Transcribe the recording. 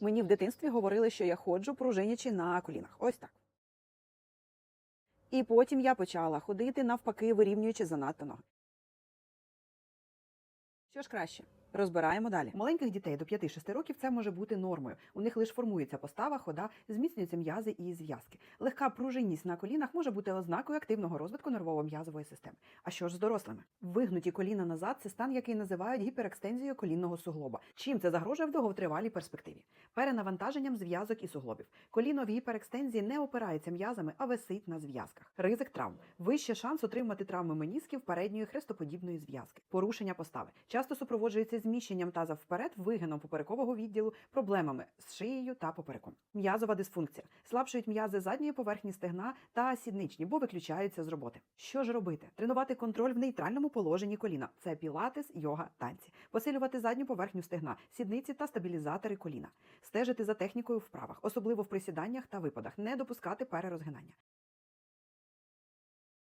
Мені в дитинстві говорили, що я ходжу пружинячи на колінах. Ось так. І потім я почала ходити навпаки, вирівнюючи занадто ноги. Що ж краще? Розбираємо далі. Маленьких дітей до 5-6 років це може бути нормою. У них лише формується постава, хода, зміцнюються м'язи і зв'язки. Легка пружинність на колінах може бути ознакою активного розвитку нервово-м'язової системи. А що ж з дорослими? Вигнуті коліна назад це стан, який називають гіперекстензією колінного суглоба. Чим це загрожує в довготривалій перспективі? Перенавантаженням зв'язок і суглобів. Коліно в гіперекстензії не опирається м'язами, а висить на зв'язках. Ризик травм. Вище шанс отримати травми менісків передньої хрестоподібної зв'язки. Порушення постави. Часто супроводжується зміщенням таза вперед, вигином поперекового відділу, проблемами з шиєю та попереком. М'язова дисфункція. Слабшують м'язи задньої поверхні стегна та сідничні, бо виключаються з роботи. Що ж робити? Тренувати контроль в нейтральному положенні коліна. Це пілатес, йога, танці. Посилювати задню поверхню стегна, сідниці та стабілізатори коліна. Стежити за технікою вправах, особливо в присіданнях та випадах. Не допускати перерозгинання.